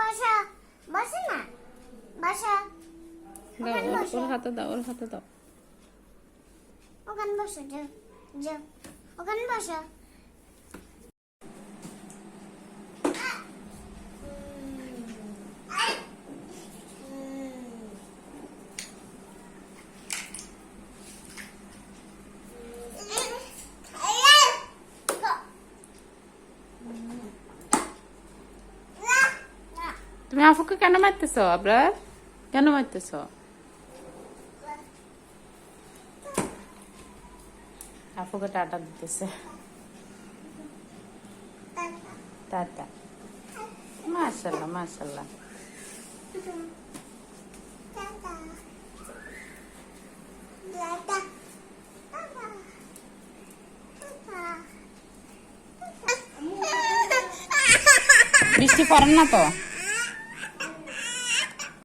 বসা বসে না বসা ওর হাতে দাও ওর হাতে দাও ওখানে বসো যাও যাও ওখানে বসো Mama nah, fokus kan nomerte so, abla, kan nomerte so. Fokus ke Tada ditelepon. Tada. Maaf selalu, maaf selalu. Tada. Tada.